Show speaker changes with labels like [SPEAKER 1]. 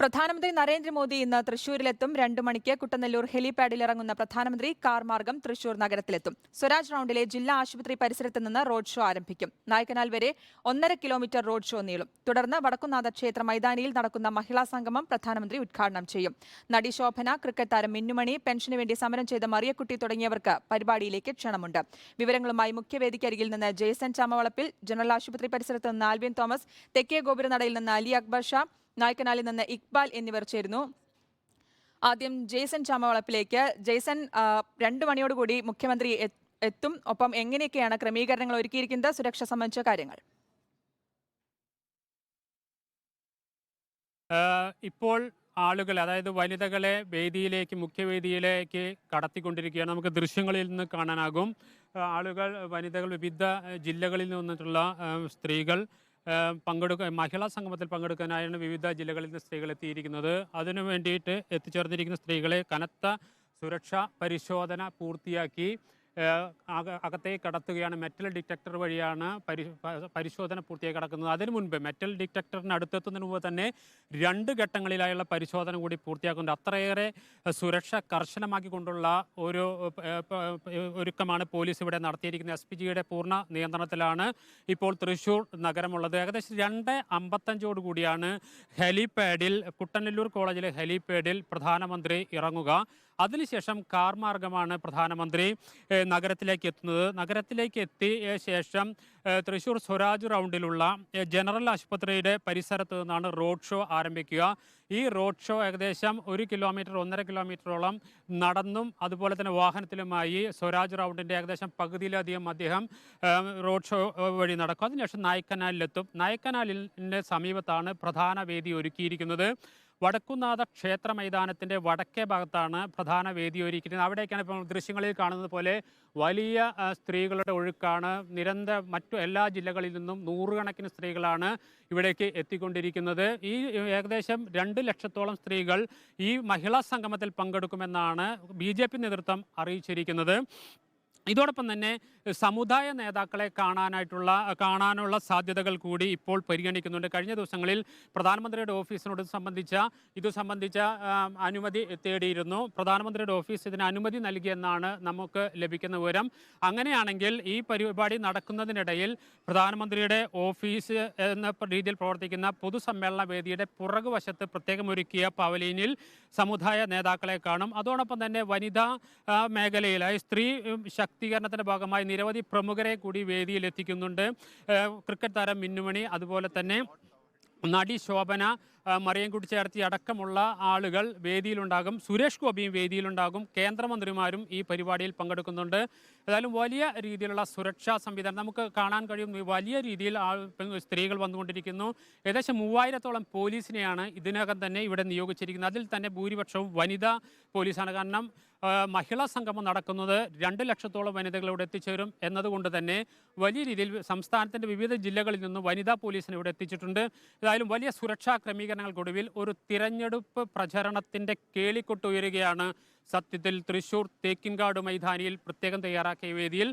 [SPEAKER 1] പ്രധാനമന്ത്രി നരേന്ദ്രമോദി ഇന്ന് തൃശൂരിലെത്തും. രണ്ടു മണിക്ക് കുട്ടനെല്ലൂർ ഹെലിപാഡിൽ ഇറങ്ങുന്ന പ്രധാനമന്ത്രി കാർ മാർഗം തൃശൂർ നഗരത്തിലെത്തും. സ്വരാജ് റൌണ്ടിലെ ജില്ലാ ആശുപത്രി പരിസരത്ത് നിന്ന് റോഡ് ഷോ ആരംഭിക്കും. നായ്ക്കനാൽ വരെ ഒന്നര കിലോമീറ്റർ റോഡ് ഷോ നീളും. തുടർന്ന് വടക്കുന്നാഥ ക്ഷേത്ര മൈതാനിയിൽ നടക്കുന്ന മഹിളാ സംഗമം പ്രധാനമന്ത്രി ഉദ്ഘാടനം ചെയ്യും. നടി ശോഭന ക്രിക്കറ്റ് താരം മിന്നുമണി പെൻഷനുവേണ്ടി സമരം ചെയ്ത മറിയക്കുട്ടി തുടങ്ങിയവർക്ക് പരിപാടിയിലേക്ക് ക്ഷണമുണ്ട്. വിവരങ്ങളുമായി മുഖ്യവേദിക്കരികിൽ നിന്ന് ജെയ്സൺ ചാമവളപ്പിൽ ജനറൽ ആശുപത്രി പരിസരത്ത് നിന്ന് ആൽവിൻ തോമസ് തെക്കേ ഗോപുരനടയിൽ നിന്ന് അലി അക്ബർ ഷാ നായ്ക്കനാലിൽ നിന്ന് ഇക്ബാൽ എന്നിവർ ചേരുന്നു. ആദ്യം ജെയ്സൺ ചാമവളപ്പിലേക്ക്. ജെയ്സൺ രണ്ടു മണിയോടുകൂടി മുഖ്യമന്ത്രി എത്തും. ഒപ്പം എങ്ങനെയൊക്കെയാണ് ക്രമീകരണങ്ങൾ ഒരുക്കിയിരിക്കുന്നത്? സുരക്ഷ സംബന്ധിച്ച കാര്യങ്ങൾ.
[SPEAKER 2] ഇപ്പോൾ ആളുകൾ അതായത് വനിതകളെ വേദിയിലേക്ക് മുഖ്യവേദിയിലേക്ക് കടത്തിക്കൊണ്ടിരിക്കുകയാണ്. നമുക്ക് ദൃശ്യങ്ങളിൽ നിന്ന് കാണാനാകും. ആളുകൾ വനിതകൾ വിവിധ ജില്ലകളിൽ നിന്നിട്ടുള്ള സ്ത്രീകൾ പങ്കെടുക്ക മഹിളാ സംഗമത്തിൽ പങ്കെടുക്കാനായാണ് വിവിധ ജില്ലകളിൽ നിന്ന് സ്ത്രീകൾ എത്തിയിരിക്കുന്നത്. അതിനു വേണ്ടിയിട്ട് എത്തിച്ചേർന്നിരിക്കുന്ന സ്ത്രീകളെ കനത്ത സുരക്ഷാ പരിശോധന പൂർത്തിയാക്കി. അകത്തേക്ക് കടത്തുകയാണ്. മെറ്റൽ ഡിറ്റക്ടർ വഴിയാണ് പരി പരിശോധന പൂർത്തിയായി കടക്കുന്നത്. അതിനു മുൻപ് മെറ്റൽ ഡിറ്റക്ടറിന് അടുത്തെത്തുന്നതിന് മുമ്പ് തന്നെ രണ്ട് ഘട്ടങ്ങളിലായുള്ള പരിശോധന കൂടി പൂർത്തിയാക്കുന്നുണ്ട്. അത്രയേറെ സുരക്ഷ കർശനമാക്കിക്കൊണ്ടുള്ള ഒരു ഒരുക്കമാണ് പോലീസ് ഇവിടെ നടത്തിയിരിക്കുന്നത്. എസ് പി ജിയുടെ പൂർണ നിയന്ത്രണത്തിലാണ് ഇപ്പോൾ തൃശ്ശൂർ നഗരമുള്ളത്. ഏകദേശം രണ്ട് അമ്പത്തഞ്ചോട് കൂടിയാണ് ഹെലിപാഡിൽ കുട്ടനല്ലൂർ കോളേജിലെ ഹെലിപാഡിൽ പ്രധാനമന്ത്രി ഇറങ്ങുക. അതിനുശേഷം കാർ മാർഗമാണ് പ്രധാനമന്ത്രി നഗരത്തിലേക്ക് എത്തുന്നത്. നഗരത്തിലേക്ക് എത്തിയ ശേഷം തൃശൂർ സ്വരാജ് റൗണ്ടിലുള്ള ജനറൽ ആശുപത്രിയുടെ പരിസരത്ത് നിന്നാണ് റോഡ് ഷോ ആരംഭിക്കുക. ഈ റോഡ് ഷോ ഏകദേശം ഒരു കിലോമീറ്റർ ഒന്നര കിലോമീറ്ററോളം നടന്നും അതുപോലെ തന്നെ വാഹനത്തിലുമായി സ്വരാജ് റൗണ്ടിന്റെ ഏകദേശം പകുതിയിലധികം അദ്ദേഹം റോഡ് ഷോ വഴി നടക്കും. അതിനുശേഷം നായ്ക്കനാലിലെത്തും. നായ്ക്കനാലിന്റെ സമീപത്താണ് പ്രധാന വേദി ഒരുക്കിയിരിക്കുന്നത്. വടക്കുന്നാഥ ക്ഷേത്ര മൈതാനത്തിന്റെ വടക്കേ ഭാഗത്താണ് പ്രധാന വേദി ഒരുക്കിയിരിക്കുന്നത്. അവിടേക്കാണ് ഇപ്പോൾ ദൃശ്യങ്ങളിൽ കാണുന്നത് പോലെ വലിയ സ്ത്രീകളുടെ ഒഴുക്കാണ്. നിരന്തര മറ്റു എല്ലാ ജില്ലകളിൽ നിന്നും നൂറുകണക്കിന് സ്ത്രീകളാണ് ഇവിടേക്ക് എത്തിക്കൊണ്ടിരിക്കുന്നത്. ഈ ഏകദേശം രണ്ട് ലക്ഷത്തോളം സ്ത്രീകൾ ഈ മഹിളാ സംഗമത്തിൽ പങ്കെടുക്കുമെന്നാണ് ബി നേതൃത്വം അറിയിച്ചിരിക്കുന്നത്. ഇതോടൊപ്പം തന്നെ സമുദായ നേതാക്കളെ കാണാനായിട്ടുള്ള കാണാനുള്ള സാധ്യതകൾ കൂടി ഇപ്പോൾ പരിഗണിക്കുന്നുണ്ട്. കഴിഞ്ഞ ദിവസങ്ങളിൽ പ്രധാനമന്ത്രിയുടെ ഓഫീസിനോട് സംബന്ധിച്ച ഇത് സംബന്ധിച്ച അനുമതി തേടിയിരുന്നു. പ്രധാനമന്ത്രിയുടെ ഓഫീസ് ഇതിന് അനുമതി നൽകിയെന്നാണ് നമുക്ക് ലഭിക്കുന്ന വിവരം. അങ്ങനെയാണെങ്കിൽ ഈ പരിപാടി നടക്കുന്നതിനിടയിൽ പ്രധാനമന്ത്രിയുടെ ഓഫീസ് എന്ന രീതിയിൽ പ്രവർത്തിക്കുന്ന പൊതുസമ്മേളന വേദിയുടെ പുറകുവശത്ത് പ്രത്യേകം ഒരുക്കിയ പവലീനിൽ സമുദായ നേതാക്കളെ കാണും. അതോടൊപ്പം തന്നെ വനിതാ മേഖലയിലായി സ്ത്രീ ശാക്തീകരണത്തിന്റെ ഭാഗമായി നിരവധി പ്രമുഖരെ കൂടി ഏഹ്, ക്രിക്കറ്റ് താരം മിന്നുമണി അതുപോലെ തന്നെ നടി ശോഭന മറിയൻകുട്ടി ചേർത്തി അടക്കമുള്ള ആളുകൾ വേദിയിലുണ്ടാകും. സുരേഷ് ഗോപിയും വേദിയിലുണ്ടാകും. കേന്ദ്രമന്ത്രിമാരും ഈ പരിപാടിയിൽ പങ്കെടുക്കുന്നുണ്ട്. ഏതായാലും വലിയ രീതിയിലുള്ള സുരക്ഷാ സംവിധാനം നമുക്ക് കാണാൻ കഴിയും. വലിയ രീതിയിൽ സ്ത്രീകൾ വന്നുകൊണ്ടിരിക്കുന്നു. ഏകദേശം മൂവായിരത്തോളം പോലീസിനെയാണ് ഇതിനകം തന്നെ ഇവിടെ നിയോഗിച്ചിരിക്കുന്നത്. അതിൽ തന്നെ ഭൂരിപക്ഷവും വനിതാ പോലീസാണ്. കാരണം മഹിളാ സംഗമം നടക്കുന്നത് രണ്ട് ലക്ഷത്തോളം വനിതകൾ ഇവിടെ എത്തിച്ചേരും എന്നതുകൊണ്ട് തന്നെ വലിയ രീതിയിൽ സംസ്ഥാനത്തിന്റെ വിവിധ ജില്ലകളിൽ നിന്നും വനിതാ പോലീസിനെ ഇവിടെ എത്തിച്ചിട്ടുണ്ട്. ഏതായാലും വലിയ സുരക്ഷാ ക്രമീകരണങ്ങൾക്കൊടുവിൽ ഒരു തിരഞ്ഞെടുപ്പ് പ്രചരണത്തിന്റെ കേളിക്കൊട്ട് ഉയരുകയാണ്. സത്യത്തിൽ തൃശൂർ തേക്കിൻകാട് മൈതാനിയിൽ പ്രത്യേകം തയ്യാറാക്കിയ വേദിയിൽ